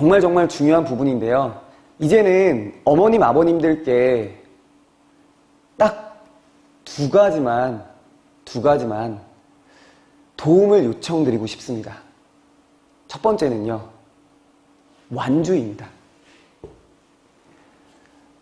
정말 정말 중요한 부분인데요. 이제는 어머님, 아버님들께 딱 두 가지만, 두 가지만 도움을 요청드리고 싶습니다. 첫 번째는요, 완주입니다.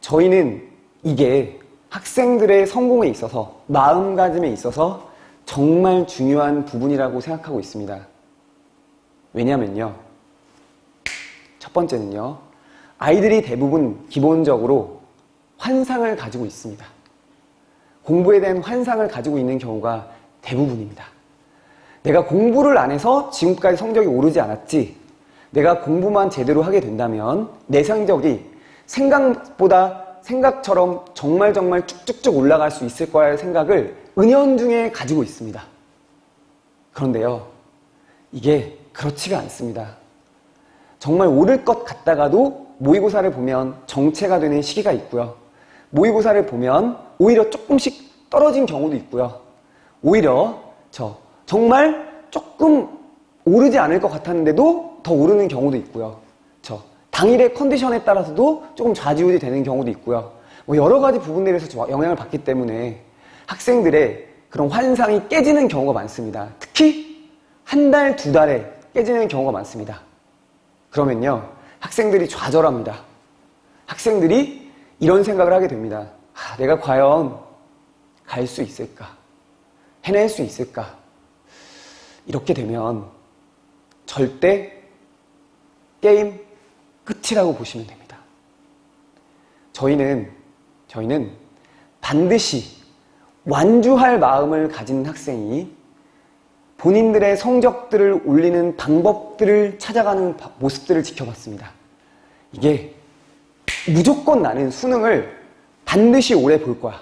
저희는 이게 학생들의 성공에 있어서, 마음가짐에 있어서 정말 중요한 부분이라고 생각하고 있습니다. 왜냐면요, 첫 번째는요, 아이들이 대부분 기본적으로 환상을 가지고 있습니다. 공부에 대한 환상을 가지고 있는 경우가 대부분입니다. 내가 공부를 안 해서 지금까지 성적이 오르지 않았지. 내가 공부만 제대로 하게 된다면 내 성적이 생각보다 생각처럼 정말 정말 쭉쭉쭉 올라갈 수 있을 거라는 생각을 은연중에 가지고 있습니다. 그런데요, 이게 그렇지가 않습니다. 정말 오를 것 같다가도 모의고사를 보면 정체가 되는 시기가 있고요. 모의고사를 보면 오히려 조금씩 떨어진 경우도 있고요. 오히려 저 정말 조금 오르지 않을 것 같았는데도 더 오르는 경우도 있고요. 저 당일의 컨디션에 따라서도 조금 좌지우지 되는 경우도 있고요. 뭐 여러 가지 부분들에서 영향을 받기 때문에 학생들의 그런 환상이 깨지는 경우가 많습니다. 특히 한 달, 두 달에 깨지는 경우가 많습니다. 그러면요, 학생들이 좌절합니다. 학생들이 이런 생각을 하게 됩니다. 아, 내가 과연 갈 수 있을까? 해낼 수 있을까? 이렇게 되면 절대 게임 끝이라고 보시면 됩니다. 저희는, 저희는 반드시 완주할 마음을 가진 학생이 본인들의 성적들을 올리는 방법들을 찾아가는 모습들을 지켜봤습니다. 이게 무조건 나는 수능을 반드시 오래 볼 거야.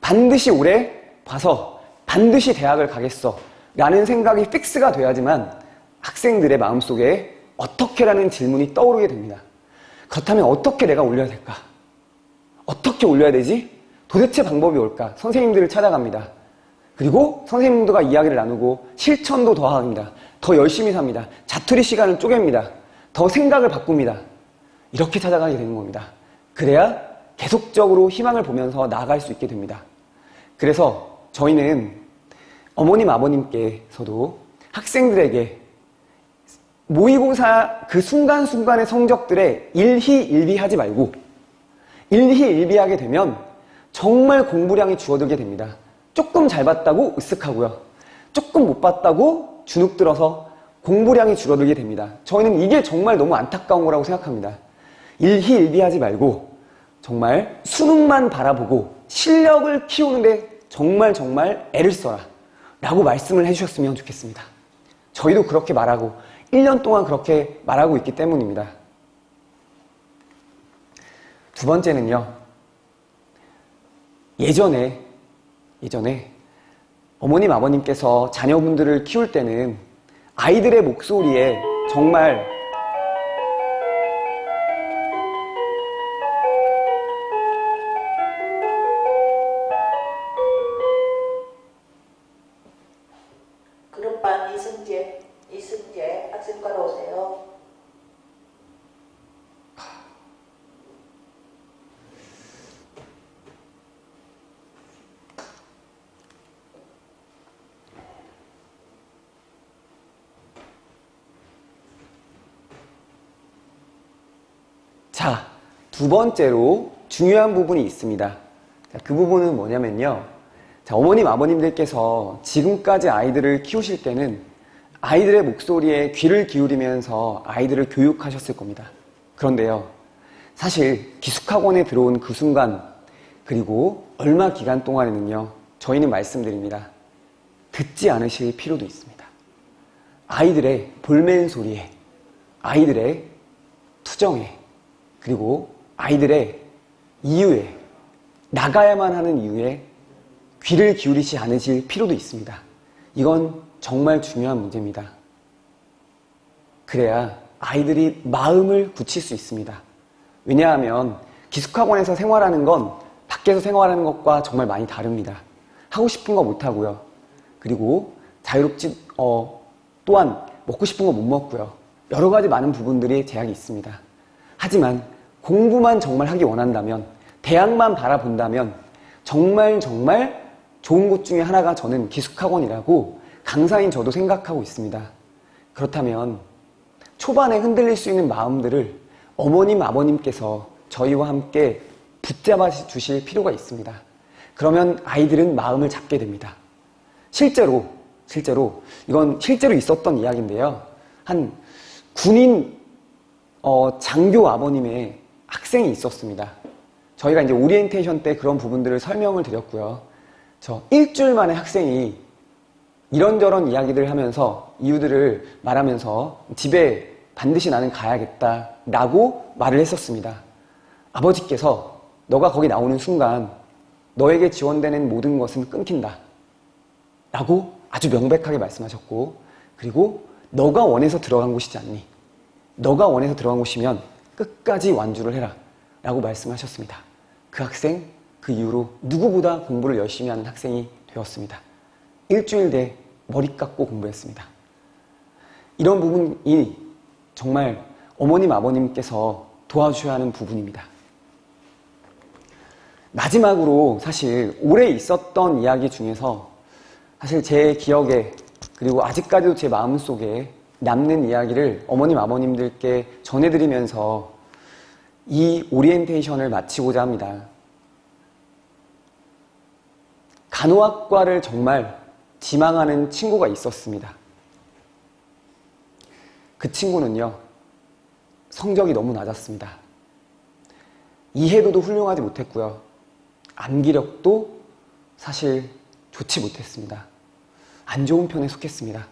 반드시 오래 봐서 반드시 대학을 가겠어. 라는 생각이 픽스가 돼야지만 학생들의 마음속에 어떻게라는 질문이 떠오르게 됩니다. 그렇다면 어떻게 내가 올려야 될까? 어떻게 올려야 되지? 도대체 방법이 올까? 선생님들을 찾아갑니다. 그리고 선생님들과 이야기를 나누고 실천도 더합니다. 더 열심히 삽니다. 자투리 시간을 쪼갭니다. 더 생각을 바꿉니다. 이렇게 찾아가게 되는 겁니다. 그래야 계속적으로 희망을 보면서 나아갈 수 있게 됩니다. 그래서 저희는 어머님, 아버님께서도 학생들에게 모의고사 그 순간순간의 성적들에 일희일비하지 말고 일희일비하게 되면 정말 공부량이 줄어들게 됩니다. 조금 잘 봤다고 으쓱하고요. 조금 못 봤다고 주눅 들어서 공부량이 줄어들게 됩니다. 저희는 이게 정말 너무 안타까운 거라고 생각합니다. 일희일비하지 말고 정말 수능만 바라보고 실력을 키우는데 정말 정말 애를 써라 라고 말씀을 해주셨으면 좋겠습니다. 저희도 그렇게 말하고 1년 동안 그렇게 말하고 있기 때문입니다. 두 번째는요. 예전에 예전에 어머님 아버님께서 자녀분들을 키울 때는 아이들의 목소리에 정말 자, 두 번째로 중요한 부분이 있습니다. 자, 그 부분은 뭐냐면요. 자, 어머님, 아버님들께서 지금까지 아이들을 키우실 때는 아이들의 목소리에 귀를 기울이면서 아이들을 교육하셨을 겁니다. 그런데요. 사실 기숙학원에 들어온 그 순간 그리고 얼마 기간 동안에는요. 저희는 말씀드립니다. 듣지 않으실 필요도 있습니다. 아이들의 볼멘 소리에 아이들의 투정에 그리고 아이들의 이유에 나가야만 하는 이유에 귀를 기울이지 않으실 필요도 있습니다. 이건 정말 중요한 문제입니다. 그래야 아이들이 마음을 굳힐 수 있습니다. 왜냐하면 기숙학원에서 생활하는 건 밖에서 생활하는 것과 정말 많이 다릅니다. 하고 싶은 거 못 하고요. 그리고 자유롭지 어 또한 먹고 싶은 거 못 먹고요. 여러 가지 많은 부분들이 제약이 있습니다. 하지만 공부만 정말 하기 원한다면, 대학만 바라본다면, 정말 정말 좋은 곳 중에 하나가 저는 기숙학원이라고 강사인 저도 생각하고 있습니다. 그렇다면 초반에 흔들릴 수 있는 마음들을 어머님, 아버님께서 저희와 함께 붙잡아 주실 필요가 있습니다. 그러면 아이들은 마음을 잡게 됩니다. 실제로, 실제로, 이건 실제로 있었던 이야기인데요. 한 군인, 어, 장교 아버님의 학생이 있었습니다. 저희가 이제 오리엔테이션 때 그런 부분들을 설명을 드렸고요. 저 일주일 만에 학생이 이런저런 이야기들 하면서 이유들을 말하면서 집에 반드시 나는 가야겠다 라고 말을 했었습니다. 아버지께서 너가 거기 나오는 순간 너에게 지원되는 모든 것은 끊긴다. 라고 아주 명백하게 말씀하셨고, 그리고 너가 원해서 들어간 곳이지 않니? 너가 원해서 들어간 곳이면 끝까지 완주를 해라. 라고 말씀하셨습니다. 그 학생, 그 이후로 누구보다 공부를 열심히 하는 학생이 되었습니다. 일주일 내 머리 깎고 공부했습니다. 이런 부분이 정말 어머님, 아버님께서 도와주셔야 하는 부분입니다. 마지막으로 사실 올해 있었던 이야기 중에서 사실 제 기억에 그리고 아직까지도 제 마음속에 남는 이야기를 어머님, 아버님들께 전해드리면서 이 오리엔테이션을 마치고자 합니다. 간호학과를 정말 지망하는 친구가 있었습니다. 그 친구는요, 성적이 너무 낮았습니다. 이해도도 훌륭하지 못했고요. 암기력도 사실 좋지 못했습니다. 안 좋은 편에 속했습니다.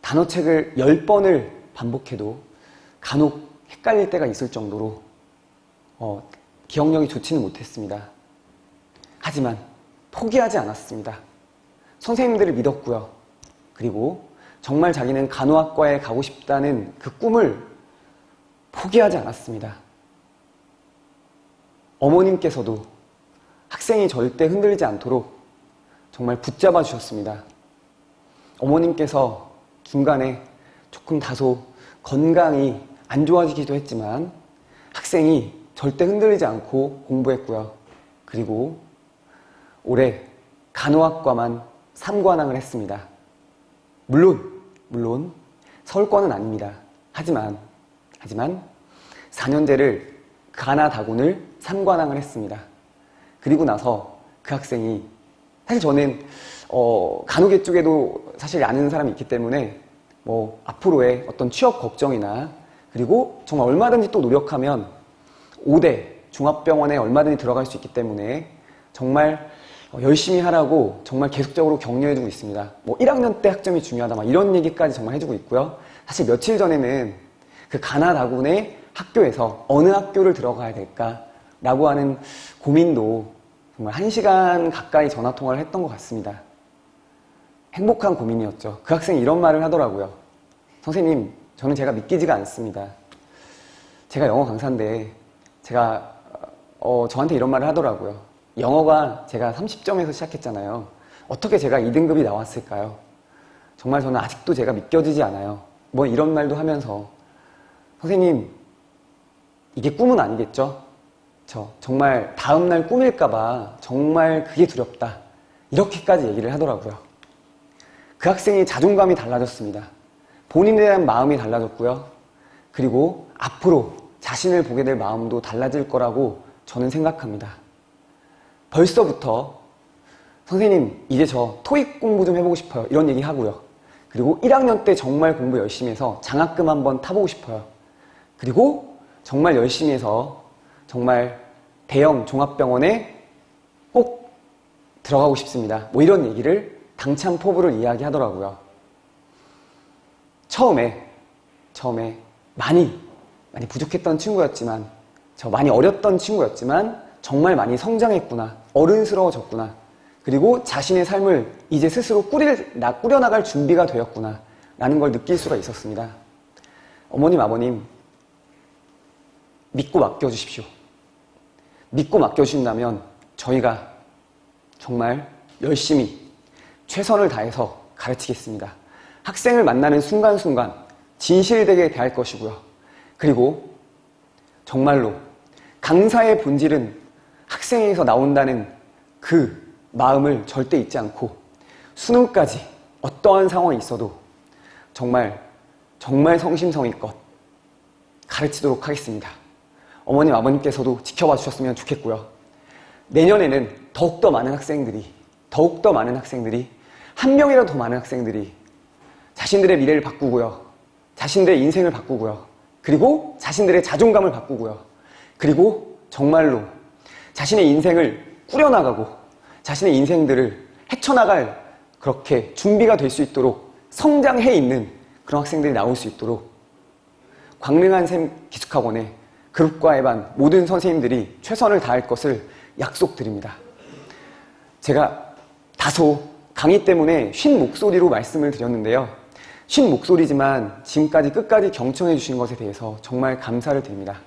단어책을 10번을 반복해도 간혹 헷갈릴 때가 있을 정도로 어, 기억력이 좋지는 못했습니다. 하지만 포기하지 않았습니다. 선생님들을 믿었고요. 그리고 정말 자기는 간호학과에 가고 싶다는 그 꿈을 포기하지 않았습니다. 어머님께서도 학생이 절대 흔들리지 않도록 정말 붙잡아 주셨습니다. 어머님께서 중간에 조금 다소 건강이 안 좋아지기도 했지만 학생이 절대 흔들리지 않고 공부했고요. 그리고 올해 간호학과만 3관왕을 했습니다. 물론, 물론 서울권은 아닙니다. 하지만, 하지만 4년제를 가나 다군을 3관왕을 했습니다. 그리고 나서 그 학생이 사실 저는 어, 간호계 쪽에도 사실 아는 사람이 있기 때문에 뭐 앞으로의 어떤 취업 걱정이나 그리고 정말 얼마든지 또 노력하면 5대 종합병원에 얼마든지 들어갈 수 있기 때문에 정말 어, 열심히 하라고 정말 계속적으로 격려해주고 있습니다. 뭐 1학년 때 학점이 중요하다 막 이런 얘기까지 정말 해주고 있고요. 사실 며칠 전에는 그 가나다군의 학교에서 어느 학교를 들어가야 될까라고 하는 고민도 정말 한 시간 가까이 전화 통화를 했던 것 같습니다. 행복한 고민이었죠. 그 학생이 이런 말을 하더라고요. 선생님, 저는 제가 믿기지가 않습니다. 제가 영어 강사인데 제가 어, 저한테 이런 말을 하더라고요. 영어가 제가 30점에서 시작했잖아요. 어떻게 제가 2등급이 나왔을까요? 정말 저는 아직도 제가 믿겨지지 않아요. 뭐 이런 말도 하면서 선생님 이게 꿈은 아니겠죠? 저 정말 다음날 꿈일까봐 정말 그게 두렵다. 이렇게까지 얘기를 하더라고요. 그 학생이 자존감이 달라졌습니다. 본인에 대한 마음이 달라졌고요. 그리고 앞으로 자신을 보게 될 마음도 달라질 거라고 저는 생각합니다. 벌써부터 선생님, 이제 저 토익 공부 좀 해보고 싶어요. 이런 얘기 하고요. 그리고 1학년 때 정말 공부 열심히 해서 장학금 한번 타보고 싶어요. 그리고 정말 열심히 해서 정말 대형 종합병원에 꼭 들어가고 싶습니다. 뭐 이런 얘기를 당찬 포부를 이야기하더라고요. 처음에, 처음에 많이, 많이 부족했던 친구였지만, 저 많이 어렸던 친구였지만, 정말 많이 성장했구나. 어른스러워졌구나. 그리고 자신의 삶을 이제 스스로 꾸릴, 나, 꾸려나갈 준비가 되었구나. 라는 걸 느낄 수가 있었습니다. 어머님, 아버님, 믿고 맡겨주십시오. 믿고 맡겨주신다면 저희가 정말 열심히 최선을 다해서 가르치겠습니다. 학생을 만나는 순간순간 진실되게 대할 것이고요. 그리고 정말로 강사의 본질은 학생에서 나온다는 그 마음을 절대 잊지 않고 수능까지 어떠한 상황이 있어도 정말 정말 성심성의껏 가르치도록 하겠습니다. 어머님 아버님께서도 지켜봐 주셨으면 좋겠고요. 내년에는 더욱더 많은 학생들이 더욱더 많은 학생들이 한 명이라도 더 많은 학생들이 자신들의 미래를 바꾸고요. 자신들의 인생을 바꾸고요. 그리고 자신들의 자존감을 바꾸고요. 그리고 정말로 자신의 인생을 꾸려나가고 자신의 인생들을 헤쳐나갈 그렇게 준비가 될 수 있도록 성장해 있는 그런 학생들이 나올 수 있도록 광릉한 샘 기숙학원의 그룹과의 반 모든 선생님들이 최선을 다할 것을 약속드립니다. 제가 다소 강의 때문에 쉰 목소리로 말씀을 드렸는데요. 쉰 목소리지만 지금까지 끝까지 경청해 주신 것에 대해서 정말 감사를 드립니다.